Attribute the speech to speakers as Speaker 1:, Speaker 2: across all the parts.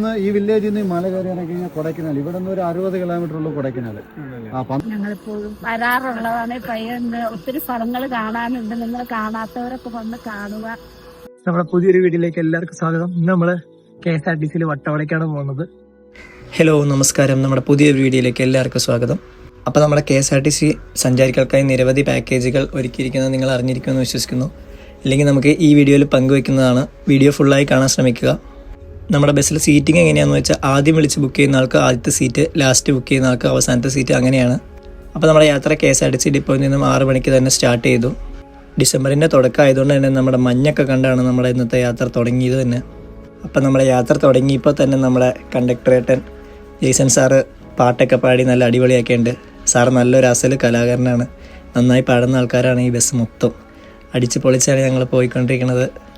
Speaker 1: നിന്ന് ഈ വില്ലേജിൽ നിന്ന് മല കയറി ഇറങ്ങി കഴിഞ്ഞാൽ കൊടൈക്കനാൽ. ഇവിടെ നിന്ന് ഒരു അറുപത് കിലോമീറ്റർ ഉള്ളു കൊടൈക്കനാൽ.
Speaker 2: ഞങ്ങളിപ്പോഴും വരാറുള്ളതാണ്. പയ്യന്ന് ഒത്തിരി സ്ഥലങ്ങൾ കാണാനുണ്ട്. നിങ്ങൾ കാണാത്തവരൊക്കെ വന്ന് കാണുക.
Speaker 3: നമ്മുടെ പുതിയൊരു വീട്ടിലേക്ക് എല്ലാവർക്കും സ്വാഗതം. ഇന്ന് നമ്മൾ കെ എസ് ആർ ടി സിയിൽ വട്ടവടയ്ക്കാണ് പോകുന്നത്.
Speaker 4: ഹലോ നമസ്കാരം. നമ്മുടെ പുതിയ വീഡിയോയിലേക്ക് എല്ലാവർക്കും സ്വാഗതം. അപ്പോൾ നമ്മുടെ K S R T C സഞ്ചാരികൾക്കായി നിരവധി പാക്കേജുകൾ ഒരുക്കിയിരിക്കുന്നത് നിങ്ങൾ അറിഞ്ഞിരിക്കുമെന്ന് വിശ്വസിക്കുന്നു. അല്ലെങ്കിൽ നമുക്ക് ഈ വീഡിയോയിൽ പങ്കുവെക്കുന്നതാണ് വീഡിയോ ഫുള്ളായി കാണാൻ ശ്രമിക്കുക. നമ്മുടെ ബസ്സിൽ സീറ്റിംഗ് എങ്ങനെയാണെന്ന് വെച്ചാൽ ആദ്യം വിളിച്ച് ബുക്ക് ചെയ്യുന്ന ആൾക്ക് ആദ്യത്തെ സീറ്റ് ലാസ്റ്റ് ബുക്ക് ചെയ്യുന്ന ആൾക്ക് അവസാനത്തെ സീറ്റ് അങ്ങനെയാണ്. അപ്പോൾ നമ്മുടെ യാത്ര K S R T C ഡിപ്പോയിൽ നിന്നും ആറ് മണിക്ക് തന്നെ സ്റ്റാർട്ട് ചെയ്തു. ഡിസംബറിന്റെ തുടക്കം ആയതുകൊണ്ട് തന്നെ നമ്മുടെ മഞ്ഞൊക്കെ കണ്ടാണ് നമ്മുടെ ഇന്നത്തെ യാത്ര തുടങ്ങിയത് തന്നെ. അപ്പം നമ്മുടെ യാത്ര തുടങ്ങിയപ്പോൾ തന്നെ നമ്മുടെ കണ്ടക്ടറേട്ടൻ ജെയ്സൺ സാറ് പാട്ടൊക്കെ പാടി നല്ല അടിപൊളിയാക്കിയുണ്ട് സാറ് നല്ലൊരു അസൽ കലാകാരനാണ്. നന്നായി പാടുന്ന ആൾക്കാരാണ് ഈ ബസ് മൊത്തം. അടിച്ച് പൊളിച്ചാണ് ഞങ്ങൾ പോയിക്കൊണ്ടിരിക്കുന്നത്.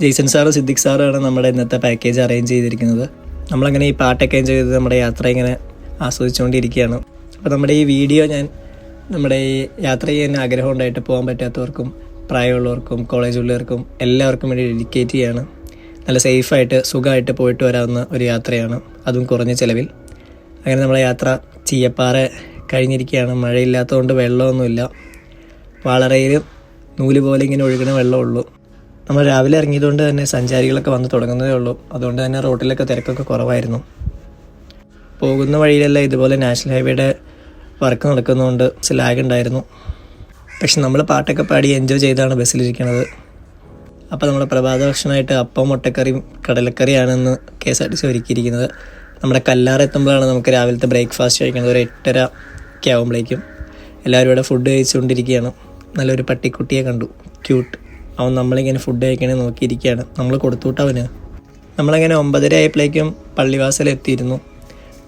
Speaker 4: ജെയ്സൺ സാറ് സിദ്ദിഖ് സാറാണ് നമ്മുടെ ഇന്നത്തെ പാക്കേജ് അറേഞ്ച് ചെയ്തിരിക്കുന്നത്. നമ്മളങ്ങനെ ഈ പാട്ടൊക്കെ എൻജോയ് ചെയ്ത് നമ്മുടെ യാത്ര ഇങ്ങനെ ആസ്വദിച്ചുകൊണ്ടിരിക്കുകയാണ്. അപ്പോൾ നമ്മുടെ ഈ വീഡിയോ ഞാൻ നമ്മുടെ ഈ യാത്ര ചെയ്യാൻ ആഗ്രഹം ഉണ്ടായിട്ട് പോകാൻ പറ്റാത്തവർക്കും പ്രായമുള്ളവർക്കും കോളേജ് ഉള്ളവർക്കും എല്ലാവർക്കും വേണ്ടി ഡെഡിക്കേറ്റ് ചെയ്യാണ്. നല്ല സേഫായിട്ട് സുഖമായിട്ട് പോയിട്ട് വരാവുന്ന ഒരു യാത്രയാണ്. അതും കുറഞ്ഞ ചിലവിൽ. അങ്ങനെ നമ്മളെ യാത്ര ചീയപ്പാറ കഴിഞ്ഞിരിക്കുകയാണ്. മഴയില്ലാത്തതുകൊണ്ട് വെള്ളമൊന്നുമില്ല. വാളറയിൽ നൂൽ പോലെ ഇങ്ങനെ ഒഴുകുന്ന വെള്ളമുള്ളൂ നമ്മൾ രാവിലെ ഇറങ്ങിയതുകൊണ്ട് തന്നെ സഞ്ചാരികളൊക്കെ വന്ന് തുടങ്ങുന്നതേ ഉള്ളൂ. അതുകൊണ്ട് തന്നെ റോട്ടിലൊക്കെ തിരക്കൊക്കെ കുറവായിരുന്നു. പോകുന്ന വഴിയിലെല്ലാം ഇതുപോലെ നാഷണൽ ഹൈവേയുടെ വർക്ക് നടക്കുന്നതുകൊണ്ട് ലാഗ് ഉണ്ടായിരുന്നു. പക്ഷെ നമ്മൾ പാട്ടൊക്കെ പാടി എൻജോയ് ചെയ്താണ് ബസ്സിലിരിക്കുന്നത് അപ്പോൾ നമ്മുടെ പ്രഭാത ഭക്ഷണമായിട്ട് അപ്പം മുട്ടക്കറിയും കടലക്കറിയാണെന്ന് K S R T C ഒരുക്കിയിരിക്കുന്നത്. നമ്മുടെ കല്ലാർ എത്തുമ്പോഴാണ് നമുക്ക് രാവിലത്തെ ബ്രേക്ക്ഫാസ്റ്റ് കഴിക്കുന്നത്. ഒരു എട്ടര ഒക്കെ ആകുമ്പോഴേക്കും എല്ലാവരും ഇവിടെ ഫുഡ് കഴിച്ചുകൊണ്ടിരിക്കുകയാണ്. നല്ലൊരു പട്ടിക്കുട്ടിയെ കണ്ടു. ക്യൂട്ട് അവൻ നമ്മളിങ്ങനെ ഫുഡ് കഴിക്കണേ നോക്കിയിരിക്കുകയാണ്. നമ്മൾ കൊടുത്തുവിട്ട് അവന്? നമ്മളങ്ങനെ ഒമ്പതര ആയപ്പോഴേക്കും പള്ളിവാസൽ എത്തിയിരുന്നു.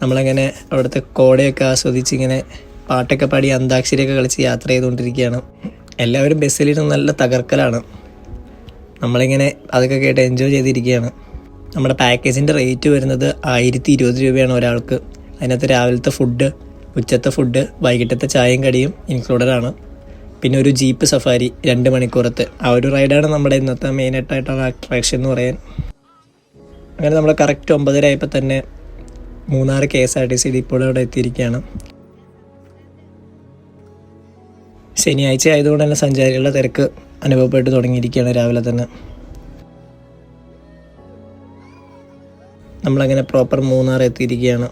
Speaker 4: നമ്മളങ്ങനെ അവിടുത്തെ കോടയൊക്കെ ആസ്വദിച്ച് ഇങ്ങനെ പാട്ടൊക്കെ പാടി അന്താക്ഷരിയൊക്കെ കളിച്ച് യാത്ര ചെയ്തുകൊണ്ടിരിക്കുകയാണ്. എല്ലാവരും ബസ്സിലിരുന്ന് നല്ല തകർക്കലാണ്. നമ്മളിങ്ങനെ അതൊക്കെ കേട്ട് എൻജോയ് ചെയ്തിരിക്കുകയാണ്. നമ്മുടെ പാക്കേജിന്റെ റേറ്റ് വരുന്നത് ആയിരത്തി ഇരുപത് രൂപയാണ് ഒരാൾക്ക്. അതിനകത്ത് രാവിലത്തെ ഫുഡ് ഉച്ചത്തെ ഫുഡ് വൈകിട്ടത്തെ ചായയും കടിയും ഇൻക്ലൂഡഡ് ആണ്. പിന്നെ ഒരു ജീപ്പ് സഫാരി രണ്ട് മണിക്കൂറത്ത്. ആ ഒരു റൈഡാണ് നമ്മുടെ ഇന്നത്തെ മെയിനായിട്ടായിട്ടുള്ള അട്രാക്ഷൻ എന്ന് പറയാൻ. അങ്ങനെ നമ്മൾ കറക്റ്റ് ഒമ്പതര ആയപ്പോൾ തന്നെ Munnar K S R T C ഇപ്പോൾ അവിടെ എത്തിയിരിക്കുകയാണ്. ശനിയാഴ്ച ആയതുകൊണ്ട് തന്നെ സഞ്ചാരികളുടെ തിരക്ക് അനുഭവപ്പെട്ട് തുടങ്ങിയിരിക്കുകയാണ് രാവിലെ തന്നെ. നമ്മളങ്ങനെ പ്രോപ്പർ മൂന്നാർ എത്തിയിരിക്കുകയാണ്.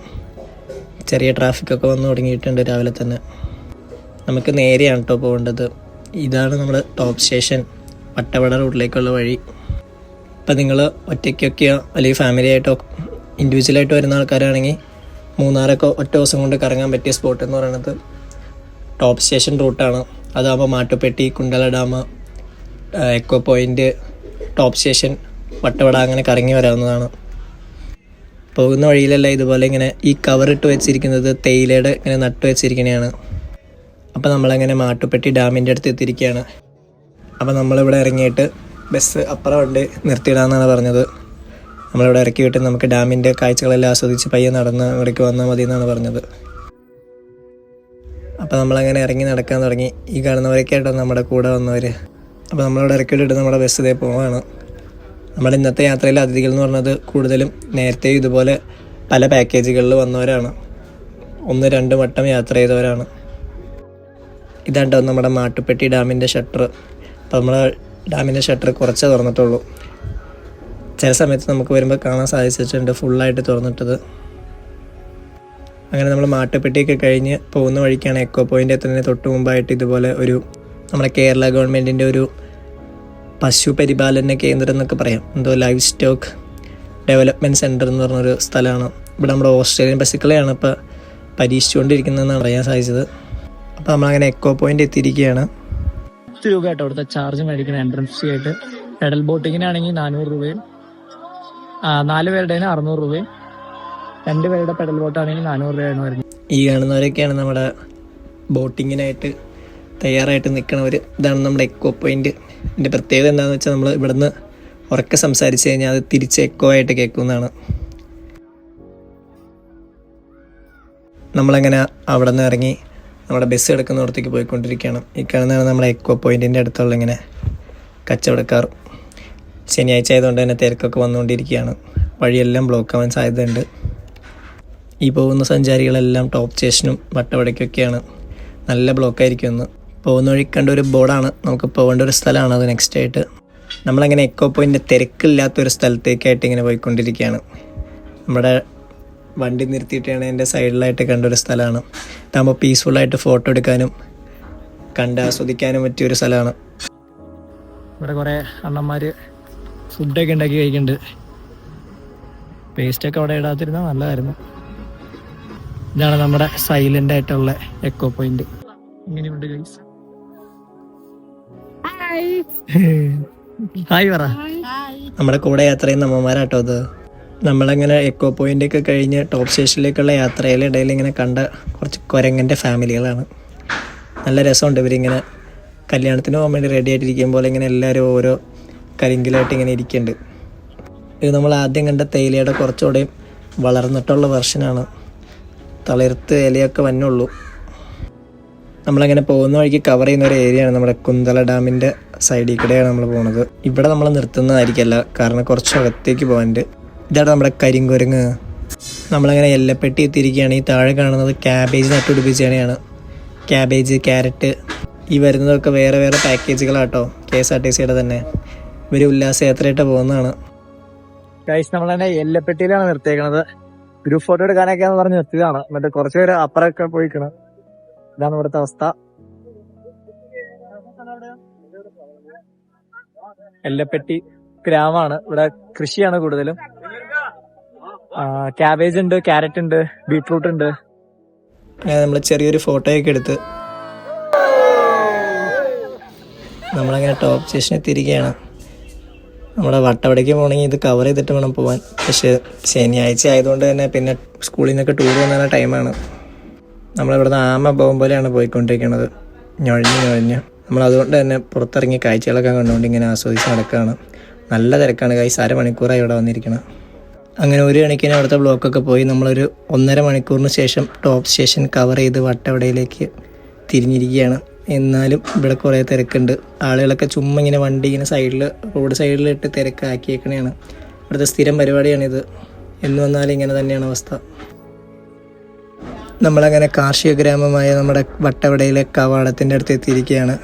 Speaker 4: ചെറിയ ട്രാഫിക്കൊക്കെ വന്നു തുടങ്ങിയിട്ടുണ്ട് രാവിലെ തന്നെ. നമുക്ക് നേരെയാണ് കേട്ടോ പോകേണ്ടത്. ഇതാണ് നമ്മുടെ ടോപ്പ് സ്റ്റേഷൻ വട്ടവട റോഡിലേക്കുള്ള വഴി. ഇപ്പം നിങ്ങൾ ഒറ്റയ്ക്കൊക്കെയോ അല്ലെങ്കിൽ ഫാമിലി ആയിട്ടോ ഇൻഡിവിജ്വലായിട്ട് വരുന്ന ആൾക്കാരാണെങ്കിൽ മൂന്നാറൊക്കെ ഒറ്റ ദിവസം കൊണ്ട് കറങ്ങാൻ പറ്റിയ സ്പോട്ട് എന്ന് പറയുന്നത് ടോപ്പ് സ്റ്റേഷൻ റൂട്ടാണ് അതാകുമ്പോൾ Mattupetty Kundala dam echo point top station Vattavada അങ്ങനെ കറങ്ങി വരാവുന്നതാണ്. പോകുന്ന വഴിയിലല്ല ഇതുപോലെ ഇങ്ങനെ ഈ കവറിട്ട് വെച്ചിരിക്കുന്നത് തേയിലയുടെ ഇങ്ങനെ നട്ട് വെച്ചിരിക്കണതാണ് അപ്പോൾ നമ്മളങ്ങനെ മാട്ടുപ്പെട്ടി ഡാമിന്റെ അടുത്ത് എത്തിയിരിക്കുകയാണ്. അപ്പോൾ നമ്മളിവിടെ ഇറങ്ങിയിട്ട് ബസ് അപ്പുറം ഉണ്ട് നിർത്തിയിടാന്നാണ് പറഞ്ഞത്. നമ്മളിവിടെ ഇറക്കി വിട്ട് നമുക്ക് ഡാമിന്റെ കാഴ്ചകളെല്ലാം ആസ്വദിച്ച് പയ്യെ നടന്ന് ഇവിടേക്ക് വന്നാൽ മതി എന്നാണ് പറഞ്ഞത്. അപ്പോൾ നമ്മളങ്ങനെ ഇറങ്ങി നടക്കാൻ തുടങ്ങി. ഈ കാണുന്നവരൊക്കെ ആയിട്ടാണ് നമ്മുടെ കൂടെ വന്നവർ അപ്പോൾ നമ്മളിവിടെ ഇറക്കി വിട്ടിട്ട് നമ്മുടെ ബസ് ഇതേ പോവാണ്. നമ്മുടെ ഇന്നത്തെ യാത്രയിലെ അതിഥികൾ എന്ന് പറഞ്ഞത് കൂടുതലും നേരത്തെ ഇതുപോലെ പല പാക്കേജുകളിൽ വന്നവരാണ്. ഒന്ന് രണ്ട് വട്ടം യാത്ര ചെയ്തവരാണ്. ഇതാണ്ടോ നമ്മുടെ മാട്ടുപ്പെട്ടി ഡാമിന്റെ ഷട്ടർ. അപ്പോൾ നമ്മൾ ഡാമിന്റെ ഷട്ടർ കുറച്ചേ തുറന്നിട്ടുള്ളൂ. ചില സമയത്ത് നമുക്ക് വരുമ്പോൾ കാണാൻ സാധിച്ചിട്ടുണ്ട് ഫുള്ളായിട്ട് തുറന്നിട്ടത്. അങ്ങനെ നമ്മൾ മാട്ടുപ്പെട്ടിയൊക്കെ കഴിഞ്ഞ് പോകുന്ന വഴിക്കാണ് എക്കോ പോയിന്റ് എത്തുന്നതിന് തൊട്ട് മുമ്പായിട്ട് ഇതുപോലെ ഒരു നമ്മുടെ കേരള ഗവൺമെന്റിന്റെ ഒരു പശു പരിപാലന കേന്ദ്രം എന്നൊക്കെ പറയാം. എന്തോ ലൈഫ് സ്റ്റോക്ക് ഡെവലപ്മെന്റ് സെന്റർ എന്ന് പറഞ്ഞൊരു സ്ഥലമാണ്. ഇവിടെ നമ്മുടെ ഓസ്ട്രേലിയൻ പശുക്കളെയാണ് ഇപ്പോൾ പരീക്ഷിച്ചുകൊണ്ടിരിക്കുന്നതെന്നാണ് പറയാൻ സാധിച്ചത്. അപ്പോൾ നമ്മളങ്ങനെ എക്കോ പോയിന്റ് എത്തിയിരിക്കുകയാണ്.
Speaker 3: പത്ത് രൂപ കേട്ടോ അവിടുത്തെ ചാർജ് മേടിക്കണം എൻട്രൻസ് ഫീ ആയിട്ട്. പെഡൽ ബോട്ടിങ്ങിനാണെങ്കിൽ നാനൂറ് രൂപയും. നാല് പേരുടെ അറുന്നൂറ് രൂപയും. രണ്ട് പേരുടെ പെഡൽ ബോട്ട് ആണെങ്കിൽ നാനൂറ് രൂപയാണ് വരുന്നത്.
Speaker 4: ഈ കാണുന്നവരൊക്കെയാണ് നമ്മുടെ ബോട്ടിങ്ങിനായിട്ട് തയ്യാറായിട്ട് നിൽക്കണവർ ഇതാണ് നമ്മുടെ എക്കോ പോയിന്റ് ഇതിന്റെ പ്രത്യേകത എന്താണെന്ന് വെച്ചാൽ നമ്മൾ ഇവിടുന്ന് ഉറക്കെ സംസാരിച്ച് കഴിഞ്ഞാൽ അത് തിരിച്ച് എക്കോ ആയിട്ട് കേൾക്കുന്നതാണ്. നമ്മളങ്ങനെ അവിടെ നിന്ന് ഇറങ്ങി നമ്മുടെ ബസ് എടുക്കുന്നിടത്തേക്ക് പോയിക്കൊണ്ടിരിക്കുകയാണ്. ഈ കാണുന്നതാണ് നമ്മുടെ എക്കോ പോയിന്റിന്റെ അടുത്തുള്ള ഇങ്ങനെ കച്ചവടക്കാർ ശനിയാഴ്ച ആയതുകൊണ്ട് തന്നെ തിരക്കൊക്കെ വന്നുകൊണ്ടിരിക്കുകയാണ്. വഴിയെല്ലാം ബ്ലോക്ക് ആവാൻ സാധ്യതയുണ്ട്. ഈ പോകുന്ന സഞ്ചാരികളെല്ലാം ടോപ്പ് സ്റ്റേഷനും വട്ടവടയ്ക്കൊക്കെയാണ്. നല്ല ബ്ലോക്കായിരിക്കും ഒന്ന് പോകുന്ന വഴി കണ്ട ഒരു ബോർഡാണ്. നമുക്ക് പോകേണ്ട ഒരു സ്ഥലമാണ് അത് നെക്സ്റ്റ് ആയിട്ട്. നമ്മളങ്ങനെ എക്കോ പോയിന്റ് തിരക്കില്ലാത്തൊരു സ്ഥലത്തേക്കായിട്ട് ഇങ്ങനെ പോയിക്കൊണ്ടിരിക്കുകയാണ്. നമ്മുടെ വണ്ടി നിർത്തിയിട്ടാണ് എന്റെ സൈഡിലായിട്ട് കണ്ടൊരു സ്ഥലമാണ്. ഇതാകുമ്പോൾ പീസ്ഫുള്ളായിട്ട് ഫോട്ടോ എടുക്കാനും കണ്ട് ആസ്വദിക്കാനും പറ്റിയൊരു സ്ഥലമാണ്.
Speaker 3: ഇവിടെ കുറേ അണ്ണന്മാർ ഫുഡൊക്കെ ഉണ്ടാക്കി കഴിക്കുന്നുണ്ട്. പേസ്റ്റൊക്കെ അവിടെ ഇടാത്തിരുന്ന നല്ലതായിരുന്നു. ഇതാണ് നമ്മുടെ സൈലന്റ് ആയിട്ടുള്ള എക്കോ പോയിന്റ് ഇങ്ങനെയുണ്ട് ഗൈസ്
Speaker 2: ഹായ്
Speaker 3: പറ.
Speaker 4: നമ്മുടെ കൂടെ യാത്ര ചെയ്യുന്ന അമ്മമാരാട്ടോ അത് നമ്മളങ്ങനെ എക്കോ പോയിന്റ് ഒക്കെ കഴിഞ്ഞ് ടോപ്പ് സ്റ്റേഷനിലേക്കുള്ള യാത്രയിലെ ഇടയിൽ ഇങ്ങനെ കണ്ട കുറച്ച് കുരങ്ങന്റെ ഫാമിലികളാണ് നല്ല രസമുണ്ട് ഇവരിങ്ങനെ കല്യാണത്തിന് പോകാൻ വേണ്ടി റെഡി ആയിട്ടിരിക്കും പോലെ ഇങ്ങനെ എല്ലാവരും ഓരോ കരിങ്കിലായിട്ട് ഇങ്ങനെ ഇരിക്കുന്നുണ്ട്. ഇത് നമ്മൾ ആദ്യം കണ്ട തേയിലയുടെ കുറച്ചുകൂടെയും വളർന്നിട്ടുള്ള വെർഷനാണ് തളിർത്ത് ഇലയൊക്കെ വന്നുള്ളൂ നമ്മളങ്ങനെ പോകുന്ന വഴിക്ക് കവർ ചെയ്യുന്ന ഒരു ഏരിയയാണ് നമ്മുടെ കുന്തള ഡാമിന്റെ സൈഡിൽ കൂടെയാണ് നമ്മൾ പോകുന്നത്. ഇവിടെ നമ്മൾ നിർത്തുന്നതായിരിക്കല്ല കാരണം കുറച്ച് അകത്തേക്ക് പോകാനുണ്ട്. ഇതാണ് നമ്മുടെ കരിങ്കുരങ്ങ്. നമ്മളങ്ങനെ എല്ലപ്പെട്ടി എത്തിയിരിക്കുകയാണ്. ഈ താഴെ കാണുന്നത് ക്യാബേജ് നട്ടുപിടിപ്പിച്ചാണ് ക്യാബേജ് ക്യാരറ്റ് ഈ വരുന്നതൊക്കെ വേറെ വേറെ പാക്കേജുകളാട്ടോ കെ എസ് ആർ ടി സിയുടെ തന്നെ. ഇവർ ഉല്ലാസയാത്രയായിട്ട് പോകുന്നതാണ്.
Speaker 3: ഗൈസ് നമ്മളെന്നെ എല്ലപ്പെട്ടിയിലാണ് നിർത്തിയേക്കണത്. ഗ്രൂപ്പ് ഫോട്ടോ എടുക്കാനൊക്കെ എന്ന് പറഞ്ഞ് നിർത്തിയതാണ്. എന്നിട്ട് കുറച്ച് പേര് അപ്പുറമൊക്കെ പോയിക്കണം. ഇതാണ് ഇവിടുത്തെ അവസ്ഥ. എല്ലപ്പെട്ടി ഗ്രാമമാണ്. ഇവിടെ കൃഷിയാണ് കൂടുതലും. ക്യാബേജ് ഉണ്ട് ക്യാരറ്റ് ഉണ്ട് ബീട്രൂട്ട് ഉണ്ട്.
Speaker 4: നമ്മൾ ചെറിയൊരു ഫോട്ടോയൊക്കെ എടുത്ത് നമ്മളങ്ങനെ ടോപ്പ് സ്റ്റേഷനിൽ തിരികെയാണ് നമ്മുടെ വട്ടവടയ്ക്ക് പോകണമെങ്കിൽ ഇത് കവർ ചെയ്തിട്ട് വേണം പോകാൻ പക്ഷേ ശനിയാഴ്ച ആയതുകൊണ്ട് തന്നെ പിന്നെ സ്കൂളിൽ നിന്നൊക്കെ ടൂർ പോകുന്ന ടൈമാണ് നമ്മളിവിടുന്ന് ആമ പോകും പോലെയാണ് പോയിക്കൊണ്ടിരിക്കുന്നത്. ഞൊഴഞ്ഞ് ഞൊഴഞ്ഞ്. നമ്മൾ അതുകൊണ്ട് തന്നെ പുറത്തിറങ്ങി കാഴ്ചകളൊക്കെ കണ്ടുകൊണ്ട് ഇങ്ങനെ ആസ്വദിച്ച് നടക്കുകയാണ്. നല്ല തിരക്കാണ്. കൈസ് അരമണിക്കൂറായി ഇവിടെ വന്നിരിക്കണം. അങ്ങനെ ഒരു കണക്കിന് അവിടുത്തെ ബ്ലോക്കൊക്കെ പോയി. നമ്മളൊരു ഒന്നര മണിക്കൂറിന് ശേഷം ടോപ്പ് സ്റ്റേഷൻ കവർ ചെയ്ത് വട്ടവടയിലേക്ക് തിരിഞ്ഞിരിക്കുകയാണ്. എന്നാലും ഇവിടെ കുറേ തിരക്കുണ്ട്. ആളുകളൊക്കെ ചുമ്മാ ഇങ്ങനെ വണ്ടി ഇങ്ങനെ സൈഡിൽ റോഡ് സൈഡിലിട്ട് തിരക്കാക്കിയേക്കണെയാണ്. ഇവിടുത്തെ സ്ഥിരം പരിപാടിയാണിത്. എന്ന് വന്നാൽ ഇങ്ങനെ തന്നെയാണ് അവസ്ഥ. നമ്മളങ്ങനെ കാർഷിക ഗ്രാമമായ നമ്മുടെ വട്ടവടയിലെ കവാടത്തിന്റെ അടുത്ത് എത്തിയിരിക്കുകയാണ്.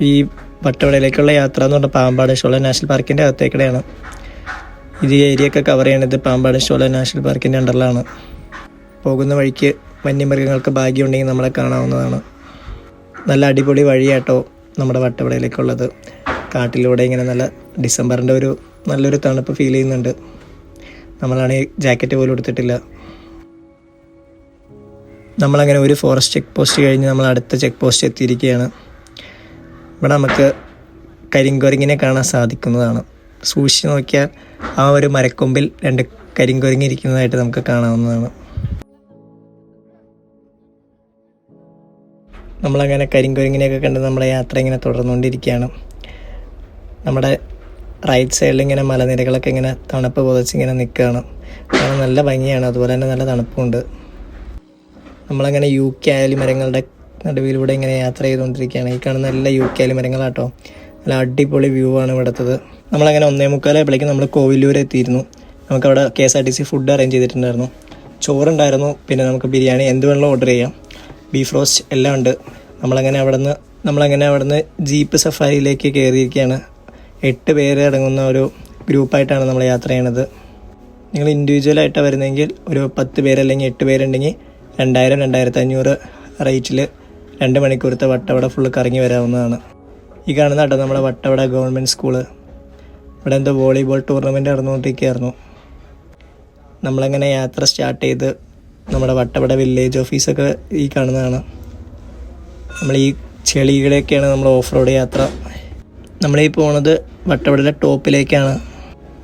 Speaker 4: ഈ വട്ടവടയിലേക്കുള്ള യാത്ര എന്ന് പറഞ്ഞാൽ പാമ്പാട് ഷോള നാഷണൽ പാർക്കിന്റെ അകത്തേക്കടെയാണ്. ഇത് ഏരിയ ഒക്കെ കവർ ചെയ്യണത് പാമ്പാട് ഷോള നാഷണൽ പാർക്കിന്റെ അണ്ടറിലാണ് പോകുന്ന വഴിക്ക് വന്യമൃഗങ്ങൾക്ക് ഭാഗ്യമുണ്ടെങ്കിൽ നമ്മളെ കാണാവുന്നതാണ്. നല്ല അടിപൊളി വഴിയാട്ടോ നമ്മുടെ വട്ടവടയിലേക്കുള്ളത്. കാട്ടിലൂടെ ഇങ്ങനെ നല്ല ഡിസംബറിന്റെ ഒരു നല്ലൊരു തണുപ്പ് ഫീൽ ചെയ്യുന്നുണ്ട്. നമ്മളാണെങ്കിൽ ജാക്കറ്റ് പോലും എടുത്തിട്ടില്ല. നമ്മളങ്ങനെ ഒരു ഫോറസ്റ്റ് ചെക്ക് പോസ്റ്റ് കഴിഞ്ഞ് നമ്മൾ അടുത്ത ചെക്ക് പോസ്റ്റ് എത്തിയിരിക്കുകയാണ്. ഇവിടെ നമുക്ക് കരിങ്കുരങ്ങിനെ കാണാൻ സാധിക്കുന്നതാണ്. സൂക്ഷിച്ച് നോക്കിയാൽ ആ ഒരു മരക്കൊമ്പിൽ രണ്ട് കരിങ്കൊരുങ്ങിയിരിക്കുന്നതായിട്ട് നമുക്ക് കാണാവുന്നതാണ്. നമ്മളങ്ങനെ കരിങ്കൊരുങ്ങിനെയൊക്കെ കണ്ട് നമ്മുടെ യാത്ര ഇങ്ങനെ തുടർന്നുകൊണ്ടിരിക്കുകയാണ്. നമ്മുടെ റൈറ്റ് സൈഡിൽ ഇങ്ങനെ മലനിരകളൊക്കെ ഇങ്ങനെ തണുപ്പ് പുതച്ച് ഇങ്ങനെ നിൽക്കുകയാണ്. കാണാൻ നല്ല ഭംഗിയാണ്. അതുപോലെ തന്നെ നല്ല തണുപ്പുണ്ട് നമ്മളങ്ങനെ യു കെ ആയാലും മരങ്ങളുടെ നടുവിലൂടെ ഇങ്ങനെ യാത്ര ചെയ്തുകൊണ്ടിരിക്കുകയാണ്. ഈ കാണുന്ന നല്ല യു കെ ആയാലും മരങ്ങളാട്ടോ നല്ല അടിപൊളി വ്യൂ ആണ് ഇവിടുത്തത്. നമ്മളങ്ങനെ ഒന്നേ മുക്കാലായപ്പോഴേക്കും നമ്മൾ കോവിലൂർ എത്തിയിരുന്നു നമുക്കവിടെ K S R T C food arrange ചെയ്തിട്ടുണ്ടായിരുന്നു. ചോറുണ്ടായിരുന്നു പിന്നെ നമുക്ക് ബിരിയാണി എന്ത് വേണമെങ്കിലും ഓർഡർ ചെയ്യാം. ബീഫ് റോസ്റ്റ് എല്ലാം ഉണ്ട്. നമ്മളങ്ങനെ അവിടെ നിന്ന് നമ്മളങ്ങനെ അവിടെ നിന്ന് ജീപ്പ് സഫാരിയിലേക്ക് കയറിയിരിക്കുകയാണ്. എട്ട് പേര് അടങ്ങുന്ന ഒരു ഗ്രൂപ്പായിട്ടാണ് നമ്മൾ യാത്ര ചെയ്യണത്. നിങ്ങൾ ഇൻഡിവിജ്വലായിട്ടാണ് വരുന്നെങ്കിൽ ഒരു പത്ത് പേര് അല്ലെങ്കിൽ എട്ട് പേരുണ്ടെങ്കിൽ രണ്ടായിരം രണ്ടായിരത്തി അഞ്ഞൂറ് റേറ്റിൽ രണ്ട് മണിക്കൂറത്തെ വട്ടവട ഫുള്ള് കറങ്ങി വരാവുന്നതാണ്. ഈ കാണുന്ന കേട്ടോ നമ്മുടെ വട്ടവട ഗവൺമെന്റ് സ്കൂൾ ഇവിടെ എന്തോ വോളിബോൾ ടൂർണമെന്റ് നടന്നുകൊണ്ടിരിക്കുകയായിരുന്നു. നമ്മളങ്ങനെ യാത്ര സ്റ്റാർട്ട് ചെയ്ത് നമ്മുടെ വട്ടവട വില്ലേജ് ഓഫീസൊക്കെ ഈ കാണുന്നതാണ്. നമ്മൾ ഈ ചെളികളെയൊക്കെയാണ് നമ്മൾ ഓഫ് റോഡ് യാത്ര നമ്മളീ പോണത് വട്ടവടയുടെ ടോപ്പിലേക്കാണ്.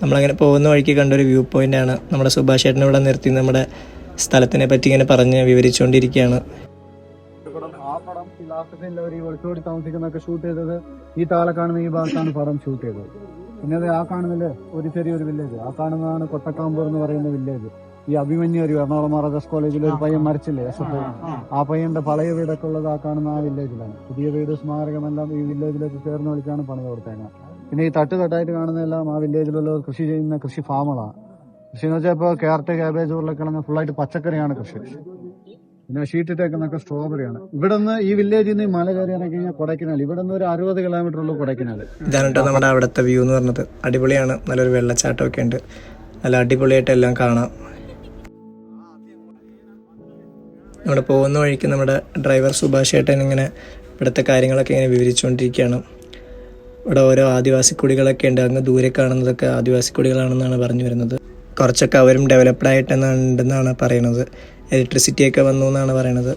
Speaker 4: നമ്മളങ്ങനെ പോകുന്ന വഴിക്ക് കണ്ടൊരു വ്യൂ പോയിന്റാണ് നമ്മുടെ സുഭാഷ് ചേട്ടൻ ഇവിടെ നിർത്തി നമ്മുടെ സ്ഥലത്തിനെ പറ്റി ഇങ്ങനെ പറഞ്ഞ് വിവരിച്ചുകൊണ്ടിരിക്കുകയാണ്.
Speaker 1: താളെ താമസിക്കുന്നൊക്കെ ഷൂട്ട് ഈ താഴെ കാണുന്ന ഈ ഭാഗത്താണ് പടം ഷൂട്ട് ചെയ്തത്. പിന്നെ അത് ആ കാണുന്നില്ലേ? ഒരു ചെറിയൊരു വില്ലേജ് ആ കാണുന്നതാണ് കൊട്ടക്കാമ്പൂർ എന്ന് പറയുന്ന വില്ലേജ് ഈ അഭിമന്യു ഒരു എറണാകുളം മഹാരാജാസ് കോളേജിൽ ഒരു പയ്യൻ മരിച്ചില്ലേ? എസ് എഫ് ആ പയ്യന്റെ പഴയ വീടൊക്കെ ഉള്ളത് ആ കാണുന്ന ആ വില്ലേജിലാണ് പുതിയ വീട് സ്മാരകമെല്ലാം ഈ വില്ലേജിലേക്ക് ചേർന്ന് വിളിച്ചാണ് പണിത് കൊടുത്തേക്കുന്നത്. പിന്നെ ഈ തട്ട് തട്ടായിട്ട് കാണുന്നതെല്ലാം ആ വില്ലേജിലുള്ള കൃഷി ചെയ്യുന്ന കൃഷി ഫാമുകളാണ് കൃഷി എന്ന് വെച്ചാൽ ഇപ്പോൾ ക്യാരറ്റ് ക്യാബേജ് ഉരുളക്കിഴങ്ങ് ഫുള്ളായിട്ട് പച്ചക്കറിയാണ് കൃഷി. പിന്നെ ഷീറ്റിട്ടേക്കുന്നൊക്കെ സ്ട്രോബെറിയാണ് ഇവിടെ നിന്ന് ഈ വില്ലേജിൽ നിന്ന് മല കയറി ഇറങ്ങി കഴിഞ്ഞാൽ കൊടൈക്കനാൽ. ഇവിടെ നിന്ന് ഒരു അറുപത് കിലോമീറ്റർ ഉള്ളൂ കൊടൈക്കനാൽ.
Speaker 4: ഇതാണ് കേട്ടോ നമ്മുടെ അവിടുത്തെ വ്യൂ എന്ന് പറഞ്ഞത്. അടിപൊളിയാണ്. നല്ലൊരു വെള്ളച്ചാട്ടമൊക്കെ ഉണ്ട്. നല്ല അടിപൊളിയായിട്ട് എല്ലാം കാണാം. നമ്മുടെ പോകുന്ന വഴിക്ക് നമ്മുടെ ഡ്രൈവർ സുഭാഷ് ഏട്ടൻ ഇങ്ങനെ ഇവിടുത്തെ കാര്യങ്ങളൊക്കെ ഇങ്ങനെ വിവരിച്ചുകൊണ്ടിരിക്കുകയാണ്. ഇവിടെ ഓരോ ആദിവാസി കുടികളൊക്കെ ഉണ്ട്. അങ്ങ് ദൂരെ കാണുന്നതൊക്കെ ആദിവാസി കുടികളാണെന്നാണ് പറഞ്ഞു വരുന്നത്. കുറച്ചൊക്കെ അവരും ഡെവലപ്ഡ് ആയിട്ടുണ്ടെന്നാണ് പറയുന്നത്. ഇലക്ട്രിസിറ്റി ഒക്കെ വന്നു എന്നാണ് പറയണത്.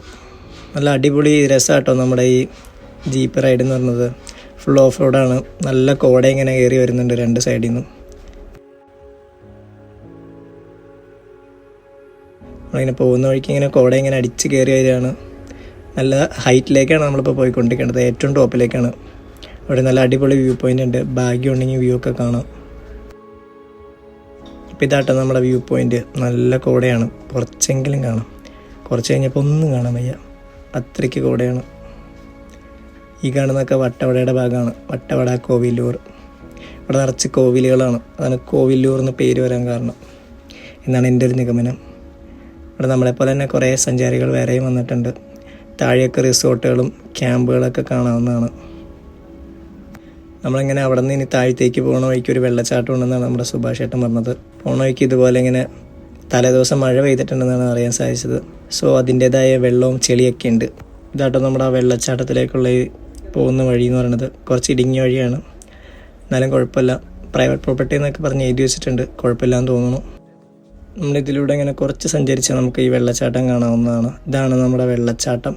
Speaker 4: നല്ല അടിപൊളി രസമാട്ടോ നമ്മുടെ ഈ ജീപ്പ് റൈഡ് എന്ന് പറയുന്നത് ഫുൾ ഓഫ് റോഡാണ് നല്ല കോട ഇങ്ങനെ കയറി വരുന്നുണ്ട് രണ്ട് സൈഡിൽ നിന്നും നമ്മളിങ്ങനെ പോകുന്ന വഴിക്ക് ഇങ്ങനെ കോട ഇങ്ങനെ അടിച്ച് കയറി വരികയാണ്. നല്ല ഹൈറ്റിലേക്കാണ് നമ്മളിപ്പോൾ പോയിക്കൊണ്ടിരിക്കേണ്ടത് ഏറ്റവും ടോപ്പിലേക്കാണ് അവിടെ നല്ല അടിപൊളി വ്യൂ പോയിന്റ് ഉണ്ട്. ഭാഗ്യം ഉണ്ടെങ്കിൽ വ്യൂ ഒക്കെ കാണാം. ഇപ്പം ഇതാട്ടോ നമ്മുടെ വ്യൂ പോയിന്റ്. നല്ല കോടയാണ്. കുറച്ചെങ്കിലും കാണാം. കുറച്ച് കഴിഞ്ഞപ്പോൾ ഒന്നും കാണാൻ വയ്യ. അത്രയ്ക്ക് കോടയാണ്. ഈ കാണുന്നതൊക്കെ വട്ടവടയുടെ ഭാഗമാണ്. വട്ടവട കോവിലൂർ. ഇവിടെ നിറച്ച് കോവിലുകളാണ്. അതാണ് കോവിലൂർ എന്ന് പേര് വരാൻ കാരണം. എന്നാണ് എന്റെ ഒരു നിഗമനം. ഇവിടെ നമ്മളെപ്പോലെ തന്നെ കുറേ സഞ്ചാരികൾ വേറെയും വന്നിട്ടുണ്ട്. താഴെയൊക്കെ റിസോർട്ടുകളും ക്യാമ്പുകളൊക്കെ കാണാവുന്നതാണ്. നമ്മളിങ്ങനെ അവിടെ നിന്ന് ഇനി താഴത്തേക്ക് പോകണ വഴിക്ക് ഒരു വെള്ളച്ചാട്ടം ഉണ്ടെന്നാണ് നമ്മുടെ സുഭാഷ് ഏട്ടൻ പറഞ്ഞത്. പോണ വഴിക്ക് ഇതുപോലെ ഇങ്ങനെ തലേദിവസം മഴ പെയ്തിട്ടുണ്ടെന്നാണ് അറിയാൻ സാധിച്ചത്. സോ അതിന്റെതായ വെള്ളവും ചെളിയൊക്കെ ഉണ്ട്. ഇതാട്ടോ നമ്മുടെ ആ വെള്ളച്ചാട്ടത്തിലേക്കുള്ള പോകുന്ന വഴി എന്ന് പറയുന്നത്. കുറച്ച് ഇടുങ്ങിയ വഴിയാണ്. എന്നാലും കുഴപ്പമില്ല. പ്രൈവറ്റ് പ്രോപ്പർട്ടി എന്നൊക്കെ പറഞ്ഞ് എഴുതി വെച്ചിട്ടുണ്ട്. കുഴപ്പമില്ലാന്ന് തോന്നുന്നു. നമ്മളിതിലൂടെ ഇങ്ങനെ കുറച്ച് സഞ്ചരിച്ചാൽ നമുക്ക് ഈ വെള്ളച്ചാട്ടം കാണാവുന്നതാണ്. ഇതാണ് നമ്മുടെ വെള്ളച്ചാട്ടം.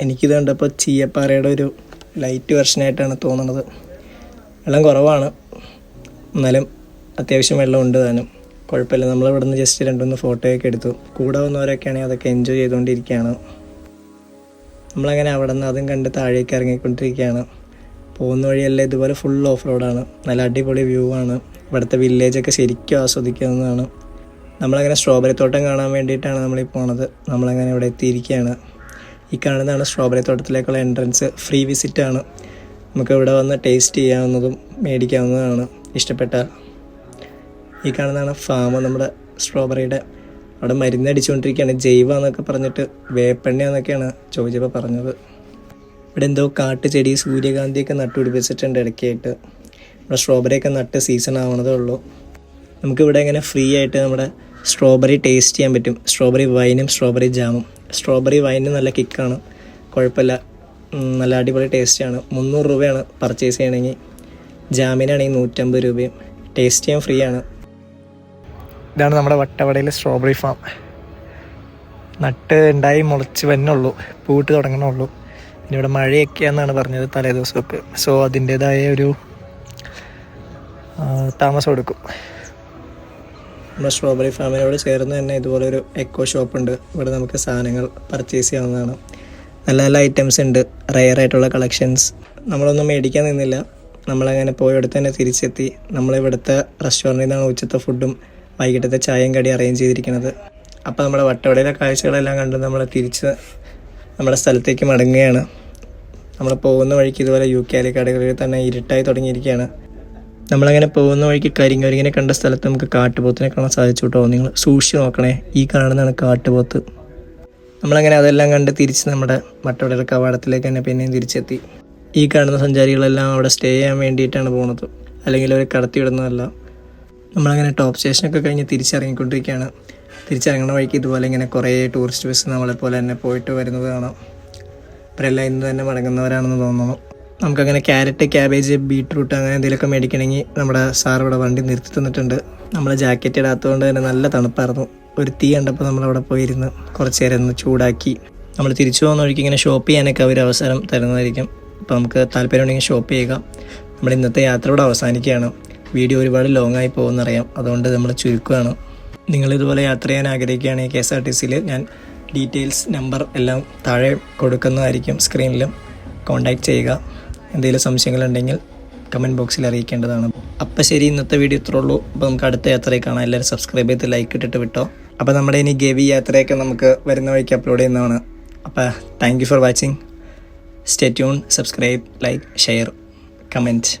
Speaker 4: എനിക്കിത് കണ്ടപ്പോൾ ചീയപ്പാറയുടെ ഒരു ലൈറ്റ് വെർഷനായിട്ടാണ് തോന്നുന്നത് വെള്ളം കുറവാണ്. എന്നാലും അത്യാവശ്യം വെള്ളം ഉണ്ട് താനും. കുഴപ്പമില്ല. നമ്മൾ ഇവിടെ നിന്ന് ജസ്റ്റ് രണ്ടുമൂന്ന് ഫോട്ടോയൊക്കെ എടുത്തു. കൂടെ വന്നവരൊക്കെ ആണെങ്കിൽ അതൊക്കെ എൻജോയ് ചെയ്തുകൊണ്ടിരിക്കുകയാണ്. നമ്മളങ്ങനെ അവിടെ നിന്ന് അതും കണ്ട് താഴേക്ക് ഇറങ്ങിക്കൊണ്ടിരിക്കുകയാണ്. പോകുന്ന വഴിയെല്ലാം ഇതുപോലെ ഫുൾ ഓഫ് റോഡാണ് നല്ല അടിപൊളി വ്യൂ ആണ്. ഇവിടുത്തെ വില്ലേജൊക്കെ ശരിക്കും ആസ്വദിക്കുന്നതാണ്. നമ്മളങ്ങനെ സ്ട്രോബെറി തോട്ടം കാണാൻ വേണ്ടിയിട്ടാണ് നമ്മളീ പോണത്. നമ്മളങ്ങനെ ഇവിടെ എത്തിയിരിക്കുകയാണ്. ഈ കാണുന്നതാണ് സ്ട്രോബെറി തോട്ടത്തിലേക്കുള്ള എൻട്രൻസ് ഫ്രീ വിസിറ്റാണ് നമുക്ക് ഇവിടെ വന്ന് ടേസ്റ്റ് ചെയ്യാവുന്നതും മേടിക്കാവുന്നതാണ് ഇഷ്ടപ്പെട്ട ഈ കാണുന്നതാണ് ഫാം നമ്മുടെ സ്ട്രോബെറിയുടെ അവിടെ മരുന്ന് അടിച്ചുകൊണ്ടിരിക്കുകയാണ്. ജൈവ എന്നൊക്കെ പറഞ്ഞിട്ട് വേപ്പെണ്ണ എന്നൊക്കെയാണ് ചോദിച്ചപ്പോൾ പറഞ്ഞത്. ഇവിടെ എന്തോ കാട്ടുചെടി സൂര്യകാന്തിയൊക്കെ നട്ടുപിടിപ്പിച്ചിട്ടുണ്ട് ഇടയ്ക്കായിട്ട്. ഇവിടെ സ്ട്രോബെറിയൊക്കെ നട്ട് സീസൺ ആവണതേ ഉള്ളൂ. നമുക്കിവിടെ ഇങ്ങനെ ഫ്രീ ആയിട്ട് നമ്മുടെ സ്ട്രോബെറി ടേസ്റ്റ് ചെയ്യാൻ പറ്റും. സ്ട്രോബെറി വൈനും സ്ട്രോബെറി ജാമും സ്ട്രോബെറി വൈനും നല്ല കിക്കാണ് കുഴപ്പമില്ല. നല്ല അടിപൊളി ടേസ്റ്റാണ് മുന്നൂറ് രൂപയാണ് പർച്ചേസ് ചെയ്യണമെങ്കിൽ ജാമിനാണെങ്കിൽ നൂറ്റമ്പത് രൂപയും. ടേസ്റ്റ് ചെയ്യാൻ ഫ്രീ ആണ്. ഇതാണ് നമ്മുടെ വട്ടവടയിലെ സ്ട്രോബെറി ഫാം നട്ട് ഉണ്ടായി മുളച്ച് വന്നുള്ളൂ പൂട്ട് തുടങ്ങണുള്ളൂ. ഇവിടെ മഴയൊക്കെയാണെന്നാണ് പറഞ്ഞത് തലേ ദിവസമൊക്കെ സോ അതിന്റേതായ ഒരു താമസം എടുക്കും. നമ്മുടെ സ്ട്രോബെറി ഫാമിനോട് ചേർന്ന് തന്നെ ഇതുപോലെ ഒരു എക്കോ ഷോപ്പ് ഉണ്ട്. ഇവിടെ നമുക്ക് സാധനങ്ങൾ പർച്ചേസ് ചെയ്യാവുന്നതാണ്. നല്ല നല്ല ഐറ്റംസ് ഉണ്ട്. റയർ ആയിട്ടുള്ള കളക്ഷൻസ് നമ്മളൊന്നും മേടിക്കാൻ നിന്നില്ല. നമ്മളങ്ങനെ പോയടുത്ത് തന്നെ തിരിച്ചെത്തി. നമ്മളിവിടുത്തെ റെസ്റ്റോറന്റിൽ നിന്നാണ് ഉച്ചത്തെ ഫുഡും വൈകിട്ടത്തെ ചായയും കടി അറേഞ്ച് ചെയ്തിരിക്കുന്നത്. അപ്പോൾ നമ്മുടെ വട്ടവടയിലെ കാഴ്ചകളെല്ലാം കണ്ട് നമ്മൾ തിരിച്ച് നമ്മുടെ സ്ഥലത്തേക്ക് മടങ്ങുകയാണ്. നമ്മൾ പോകുന്ന വഴിക്ക് ഇതുപോലെ യു കെ കടകളിൽ തന്നെ ഇരുട്ടായി തുടങ്ങിയിരിക്കുകയാണ്. നമ്മളങ്ങനെ പോകുന്ന വഴിക്ക് കരിങ്ങോരിങ്ങനെ കണ്ട സ്ഥലത്ത് നമുക്ക് കാട്ടുപോത്തിനെ കാണാൻ സാധിച്ചു കേട്ടോ. നിങ്ങൾ സൂക്ഷിച്ച് നോക്കണേ. ഈ കാണുന്നതാണ് കാട്ടുപോത്ത്. നമ്മളങ്ങനെ അതെല്ലാം കണ്ട് തിരിച്ച് നമ്മുടെ മട്ടവടയുടെ കവാടത്തിലേക്ക് തന്നെ പിന്നെയും തിരിച്ചെത്തി. ഈ കാണുന്ന സഞ്ചാരികളെല്ലാം അവിടെ സ്റ്റേ ചെയ്യാൻ വേണ്ടിയിട്ടാണ് പോകുന്നത് അല്ലെങ്കിൽ അവർ കടത്തിവിടുന്നതല്ല. നമ്മളങ്ങനെ ടോപ്പ് സ്റ്റേഷനൊക്കെ കഴിഞ്ഞ് തിരിച്ചിറങ്ങിക്കൊണ്ടിരിക്കുകയാണ്. തിരിച്ചിറങ്ങണ വഴിക്ക് ഇതുപോലെ ഇങ്ങനെ കുറേ ടൂറിസ്റ്റ് ബസ് നമ്മളെപ്പോലെ തന്നെ പോയിട്ട് വരുന്നത് കാണാം. ഇവരെല്ലാം ഇന്ന് തന്നെ മടങ്ങുന്നവരാണെന്ന് തോന്നുന്നു നമുക്കങ്ങനെ ക്യാരറ്റ് ക്യാബേജ് ബീട്രൂട്ട് അങ്ങനെ എന്തെങ്കിലുമൊക്കെ മേടിക്കണമെങ്കിൽ നമ്മുടെ സാർ ഇവിടെ വണ്ടി നിർത്തി തന്നിട്ടുണ്ട്. നമ്മൾ ജാക്കറ്റ് ഇടാത്തതുകൊണ്ട് തന്നെ നല്ല തണുപ്പായിരുന്നു. ഒരു തീ കണ്ടപ്പോൾ നമ്മളവിടെ പോയിരുന്ന് കുറച്ച് നേരം ഒന്ന് ചൂടാക്കി. നമ്മൾ തിരിച്ചു പോകുന്ന വഴിക്ക് ഇങ്ങനെ ഷോപ്പ് ചെയ്യാനൊക്കെ അവർ അവസരം തരുന്നതായിരിക്കും. അപ്പോൾ നമുക്ക് താല്പര്യമുണ്ടെങ്കിൽ ഷോപ്പ് ചെയ്യുക. നമ്മുടെ ഇന്നത്തെ യാത്ര ഇവിടെ അവസാനിക്കുകയാണ്. വീഡിയോ ഒരുപാട് ലോങ് ആയി പോകുമെന്നറിയാം. അതുകൊണ്ട് നമ്മൾ ചുരുക്കുകയാണ്. നിങ്ങളിതുപോലെ യാത്ര ചെയ്യാൻ ആഗ്രഹിക്കുകയാണെങ്കിൽ കെ എസ് ആർ ടി സിയിൽ ഞാൻ ഡീറ്റെയിൽസ് നമ്പർ എല്ലാം താഴെ കൊടുക്കുന്നതായിരിക്കും സ്ക്രീനിലും കോൺടാക്റ്റ് ചെയ്യുക. എന്തെങ്കിലും സംശയങ്ങളുണ്ടെങ്കിൽ കമന്റ് ബോക്സിൽ അറിയിക്കേണ്ടതാണ്. അപ്പോൾ ശരി ഇന്നത്തെ വീഡിയോ ഇത്രേ ഉള്ളൂ. അപ്പോൾ നമുക്ക് അടുത്ത യാത്രയിൽ കാണാം. എല്ലാവരും സബ്സ്ക്രൈബ് ചെയ്ത് ലൈക്ക് ഇട്ടിട്ട് വിട്ടോ. അപ്പോൾ നമ്മുടെ ഇനി ഗവി യാത്രയൊക്കെ നമുക്ക് വരുന്ന വഴിക്ക് അപ്ലോഡ് ചെയ്യുന്നതാണ്. അപ്പോൾ thank you for watching stay tune subscribe like share comment